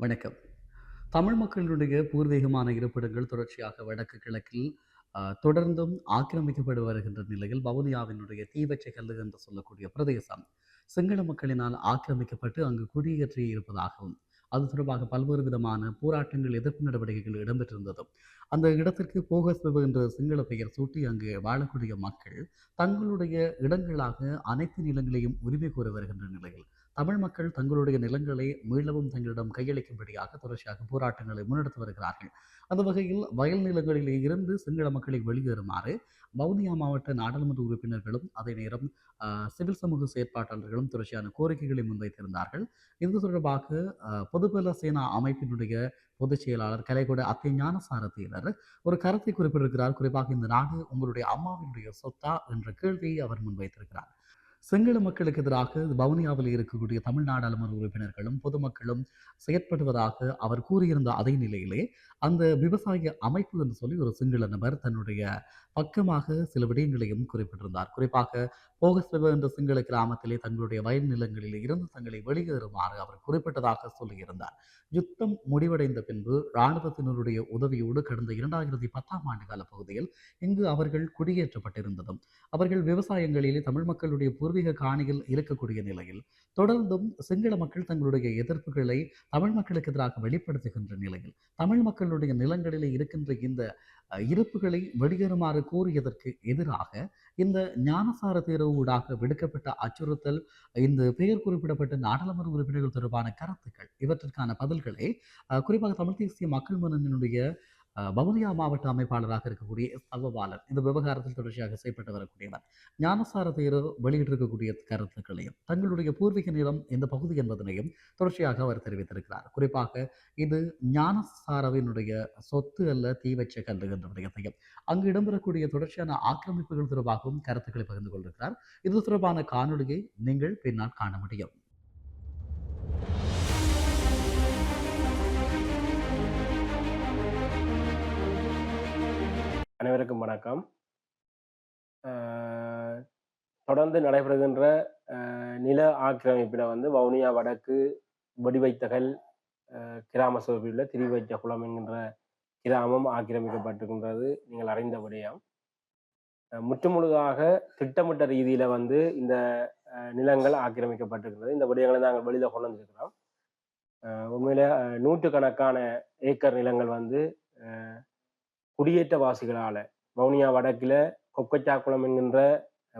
வணக்கம். தமிழ் மக்களுடைய பூர்வீகமான இருப்பிடங்கள் தொடர்ச்சியாக வடக்கு கிழக்கில் தொடர்ந்தும் ஆக்கிரமிக்கப்பட்டு வருகின்ற நிலையில் வவுனியாவினுடைய தீவச்சை கல்லு என்று சொல்லக்கூடிய பிரதேசம் சிங்கள மக்களினால் ஆக்கிரமிக்கப்பட்டு அங்கு குடியேற்றி இருப்பதாகவும் அது தொடர்பாக பல்வேறு விதமான போராட்டங்கள் எதிர்ப்பு நடவடிக்கைகள் இடம்பெற்றிருந்ததும். அந்த இடத்திற்கு போகஸ் என்ற சிங்கள பெயர் சூட்டி அங்கு வாழக்கூடிய மக்கள் தங்களுடைய இடங்களாக அனைத்து நிலங்களையும் உரிமை கோரி வருகின்ற நிலையில் தமிழ் மக்கள் தங்களுடைய நிலங்களை மீளவும் தங்களிடம் கையளிக்கும்படியாக தொடர்ச்சியாக போராட்டங்களை முன்னெடுத்து வருகிறார்கள். அந்த வகையில் வயல் நிலங்களிலே இருந்து சிங்கள மக்களை வெளியேறுமாறு வவுனியா மாவட்ட நாடாளுமன்ற உறுப்பினர்களும் அதே நேரம் சிவில் சமூக செயற்பாட்டாளர்களும் தொடர்ச்சியான கோரிக்கைகளை முன்வைத்திருந்தார்கள். இது தொடர்பாக பொதுபல சேனா அமைப்பினுடைய பொதுச் செயலாளர் கலைகொட அத்தியஞான ஞானசாரத்தினர் ஒரு கருத்தை குறிப்பிட்டிருக்கிறார். குறிப்பாக இந்த நாடு உங்களுடைய அம்மாவினுடைய சொத்தா என்ற கேள்வியை அவர் முன்வைத்திருக்கிறார். சிங்கள மக்களுக்கு எதிராக வவுனியாவில் இருக்கக்கூடிய தமிழ் நாடாளுமன்ற உறுப்பினர்களும் பொதுமக்களும் செயற்படுவதாக அவர் கூறியிருந்த அதே நிலையிலே அந்த விவசாய அமைப்பு என்று சொல்லி ஒரு சிங்கள நபர் தன்னுடைய பக்கமாக சில விடயங்களையும் குறிப்பிட்டிருந்தார். குறிப்பாக போகஸ்வெவ என்ற சிங்கள கிராமத்திலே தங்களுடைய வயல் நிலங்களில் இருந்து தங்களை வெளியேறுமாறு அவர் குறிப்பிட்டதாக சொல்லியிருந்தார். யுத்தம் முடிவடைந்த பின்பு இராணுவத்தினருடைய உதவியோடு கடந்த இரண்டாயிரத்தி பத்தாம் ஆண்டு கால பகுதியில் இங்கு அவர்கள் குடியேற்றப்பட்டிருந்ததும் அவர்கள் விவசாயங்களிலே தமிழ் மக்களுடைய பூர்வீக காணியில் இருக்கக்கூடிய நிலையில் தொடர்ந்தும் சிங்கள மக்கள் தங்களுடைய எதிர்ப்புகளை தமிழ் மக்களுக்கு எதிராக வெளிப்படுத்துகின்ற நிலையில் தமிழ் மக்கள் தங்களுடைய நிலங்களிலே இருக்கின்ற இந்த இருப்புகளை வெளியேறுமாறு கூறியதற்கு எதிராக இந்த ஞானசார தேர்வூடாக விடுக்கப்பட்ட அச்சுறுத்தல் இந்த பெயர் குறிப்பிடப்பட்ட நாடாளுமன்ற உறுப்பினர்கள் தொடர்பான கருத்துக்கள் இவற்றிற்கான பதில்களை குறிப்பாக தமிழ் தேசிய மக்கள் முன்னணியினுடைய அஹ், மாவட்ட அமைப்பாளராக இருக்கக்கூடிய எஸ். இந்த விவகாரத்தில் தொடர்ச்சியாக செயல்பட்டு வரக்கூடியவர். ஞானசார வெளியிட்டிருக்கக்கூடிய கருத்துக்களையும் தங்களுடைய பூர்வீக நிலம் இந்த பகுதி என்பதனையும் தொடர்ச்சியாக அவர் தெரிவித்திருக்கிறார். குறிப்பாக இது ஞானசாரவினுடைய சொத்து அல்ல தீ வச்ச கல்லு என்ற விடயத்தையும். அங்கு இடம்பெறக்கூடிய தொடர்ச்சியான ஆக்கிரமிப்புகள் தொடர்பாகவும் கருத்துக்களை பகிர்ந்து கொண்டிருக்கிறார். இது தொடர்பான காணொலியை நீங்கள் பின்னால் காண முடியும். அனைவருக்கும் வணக்கம். தொடர்ந்து நடைபெறுகின்ற நில ஆக்கிரமிப்பில் வந்து வவுனியா வடக்கு வடிவைத்தகல் கிராம சபையில் உள்ள திரிவைத்த குளம் என்கின்ற கிராமம் ஆக்கிரமிக்கப்பட்டிருக்கின்றது. நீங்கள் அறிந்த விடயம். முற்றுமுழுதாக திட்டமிட்ட ரீதியில் வந்து இந்த நிலங்கள் ஆக்கிரமிக்கப்பட்டிருக்கிறது இந்த விடயங்களை நாங்கள் வெளியில் கொண்டு வந்திருக்கிறோம். உண்மையில் நூற்றுக்கணக்கான ஏக்கர் நிலங்கள் வந்து குடியேற்றவாசிகளால வவுனியா வடக்கில் கொக்கச்சாக்குளம் என்கின்ற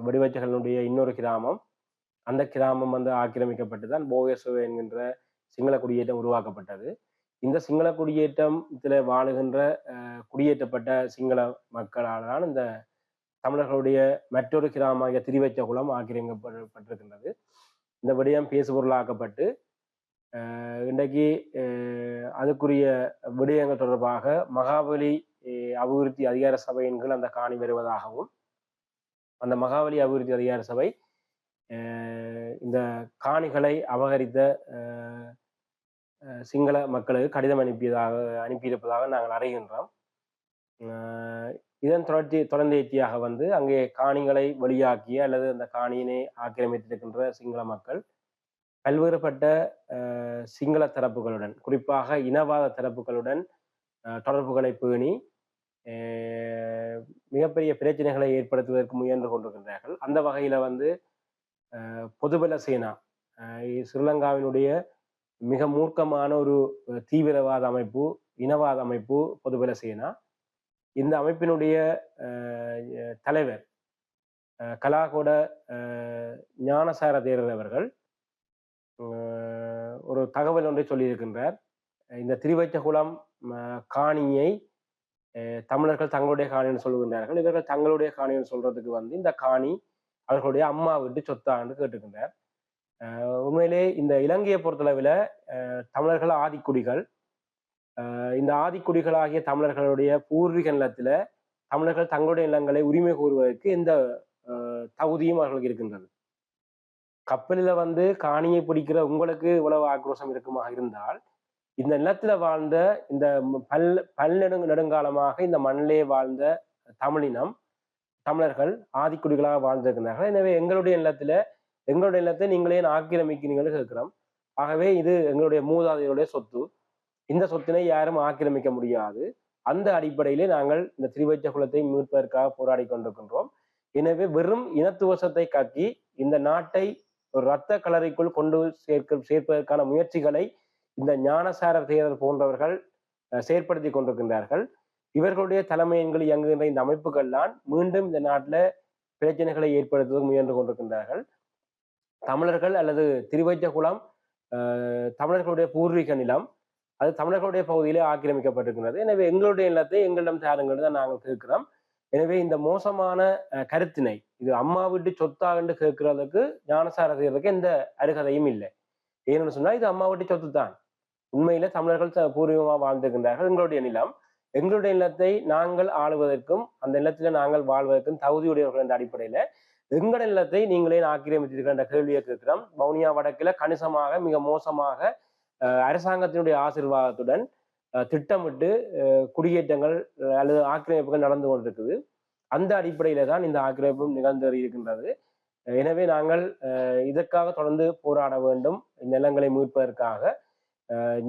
வடிவச்சகளுடைய இன்னொரு கிராமம். அந்த கிராமம் வந்து ஆக்கிரமிக்கப்பட்டு தான் போகேசுவே என்கின்ற சிங்கள குடியேற்றம் உருவாக்கப்பட்டது. இந்த சிங்கள குடியேற்றத்தில் வாழுகின்ற குடியேற்றப்பட்ட சிங்கள மக்களால் தான் இந்த தமிழர்களுடைய மற்றொரு கிராமமாக திருவச்சகுளம் ஆக்கிரமிக்கப்பட்டிருக்கின்றது. இந்த விடயம் பேசுபொருளாக்கப்பட்டு இன்றைக்கு அதுக்குரிய விடயங்கள் தொடர்பாக மகாபலி அபிவிருத்தி அதிகார சபையின் கீழ் அந்த காணி வருவதாகவும் அந்த மகாபலி அபிவிருத்தி அதிகார சபை இந்த காணிகளை அபகரித்த சிங்கள மக்களுக்கு கடிதம் அனுப்பியதாக அனுப்பியிருப்பதாக நாங்கள் அறிகின்றோம். இதன் தொடர்ச்சி தொடர்ந்தேர்ச்சியாக வந்து அங்கே காணிகளை வெளியாக்கிய அல்லது அந்த காணியினை ஆக்கிரமித்திருக்கின்ற சிங்கள மக்கள் பல்வேறுபட்ட சிங்கள தரப்புகளுடன் குறிப்பாக இனவாத தரப்புகளுடன் தொடர்புகளை பேணி மிகப்பெரிய பிரச்சனைகளை ஏற்படுத்துவதற்கு முயன்று கொண்டிருக்கின்றார்கள். அந்த வகையில் வந்து பொதுபல சேனா ஸ்ரீலங்காவினுடைய மிக மூர்க்கமான ஒரு தீவிரவாத அமைப்பு இனவாத அமைப்பு பொதுபல சேனா. இந்த அமைப்பினுடைய தலைவர் கலாகோட ஞானசார தேரர் அவர்கள் ஒரு தகவல் ஒன்றை சொல்லியிருக்கின்றார். இந்த திருவச்சகுளம் காணியை தமிழர்கள் தங்களுடைய காணின்னு சொல்லுகின்றார்கள். இவர்கள் தங்களுடைய காணின்னு சொல்றதுக்கு வந்து இந்த காணி அவர்களுடைய அம்மா வீட்டு சொத்தான்னு கேட்டுக்கின்றார். அஹ், உண்மையிலே இந்த இலங்கையை பொறுத்தளவில் அஹ், தமிழர்கள் ஆதிக்குடிகள். இந்த ஆதிக்குடிகளாகிய தமிழர்களுடைய பூர்வீக நிலத்தில் தமிழர்கள் தங்களுடைய நிலங்களை உரிமை கூறுவதற்கு எந்த தகுதியும் அவர்களுக்கு இருக்கின்றது. கப்பலில் வந்து காணியை பிடிக்கிற உங்களுக்கு இவ்வளவு ஆக்ரோஷம் இருக்குமாக இருந்தால் இந்த நிலத்துல வாழ்ந்த இந்த பல் பல் பல்நெடுங்க நெடுங்காலமாக இந்த மண்ணிலே வாழ்ந்த தமிழினம் தமிழர்கள் ஆதிக்குடிகளாக வாழ்ந்திருக்கிறார்கள் எனவே எங்களுடைய நிலத்துல எங்களுடைய நிலத்தை நீங்களே ஆக்கிரமிக்கிறீங்கன்னு கேட்கிறோம். ஆகவே இது எங்களுடைய மூதாதையருடைய சொத்து. இந்த சொத்தினை யாரும் ஆக்கிரமிக்க முடியாது. அந்த அடிப்படையிலே நாங்கள் இந்த திருவச்ச குலத்தை மீட்பதற்காக போராடி கொண்டிருக்கின்றோம். எனவே வெறும் இனத்துவசத்தை காட்டி இந்த நாட்டை ஒரு இரத்த கலரைக்குள் கொண்டு சேர்க்க சேர்ப்பதற்கான முயற்சிகளை இந்த ஞானசார தேரர் போன்றவர்கள் அஹ், செயற்படுத்தி கொண்டிருக்கின்றார்கள். இவர்களுடைய தலைமையன்கள் இயங்குகின்ற இந்த அமைப்புகள் தான் மீண்டும் இந்த நாட்டில் பிரச்சனைகளை ஏற்படுத்துவதற்கு முயன்று கொண்டிருக்கின்றார்கள். தமிழர்கள் அல்லது திருவச்ச குலம் தமிழர்களுடைய பூர்வீக நிலம் அது தமிழர்களுடைய பகுதியிலே ஆக்கிரமிக்கப்பட்டிருக்கிறது எனவே எங்களுடைய நிலத்தை எங்களிடம் தாருங்கள் தான் நாங்கள் கேட்கிறோம். எனவே இந்த மோசமான அஹ், கருத்தினை இது அம்மா வீட்டு சொத்தா என்று கேட்கிறதுக்கு ஞானசாரதுக்கு எந்த அருகதையும் இல்லை. ஏன்னு சொன்னால் இது அம்மா வீட்டு சொத்து தான் உண்மையில தமிழர்கள் பூர்வீகமாக வாழ்ந்திருக்கின்றார்கள். எங்களுடைய நிலம் எங்களுடைய நிலத்தை நாங்கள் ஆளுவதற்கும் அந்த நிலத்தில் நாங்கள் வாழ்வதற்கும் தகுதியுடையவர்கள் என்ற அடிப்படையில எங்களுடைய நிலத்தை நீங்களே ஆக்கிரமித்தீர்கள் என்ற கேள்வியை கேட்கிறோம். வவுனியா வடக்கில் கணிசமாக மிக மோசமாக அரசாங்கத்தினுடைய ஆசீர்வாதத்துடன் திட்டமிட்டு குடியேற்றங்கள் அல்லது ஆக்கிரமிப்புகள் நடந்து கொண்டிருக்குது. அந்த அடிப்படையில தான் இந்த ஆக்கிரமிப்பும் நிகழ்ந்து இருக்கின்றது எனவே நாங்கள் இதற்காக தொடர்ந்து போராட வேண்டும். நிலங்களை மீட்பதற்காக.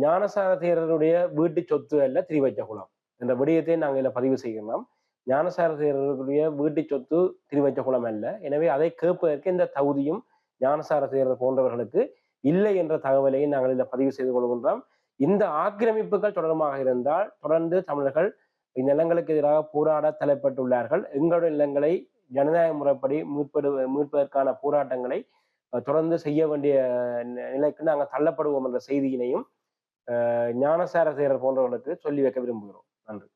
ஞானசார தேரருடைய வீட்டு சொத்து அல்ல திருவச்சகுளம் என்ற விடயத்தை நாங்கள் இதில் பதிவு செய்கிறோம் ஞானசார தேரருடைய வீட்டு சொத்து திருவச்சகுளம் அல்ல. எனவே அதை கேட்பதற்கு இந்த தகுதியும் ஞானசார தேரர் போன்றவர்களுக்கு இல்லை என்ற தகவலையும் நாங்கள் இதில் பதிவு செய்து கொள்கின்றோம். இந்த ஆக்கிரமிப்புகள் தொடர்பாக இருந்தால் தொடர்ந்து தமிழர்கள் இந்நிலங்களுக்கு எதிராக போராட தலைப்பட்டுள்ளார்கள். எங்களுடைய நிலங்களை ஜனநாயக முறைப்படி மீட்படு மீட்பதற்கான போராட்டங்களை தொடர்ந்து செய்ய வேண்டிய நிலைக்கு நாங்கள் தள்ளப்படுவோம் என்ற செய்தியினையும் ஞானசார செய்கிற போன்றவர்களுக்கு சொல்லி வைக்க விரும்புகிறோம். நன்றி.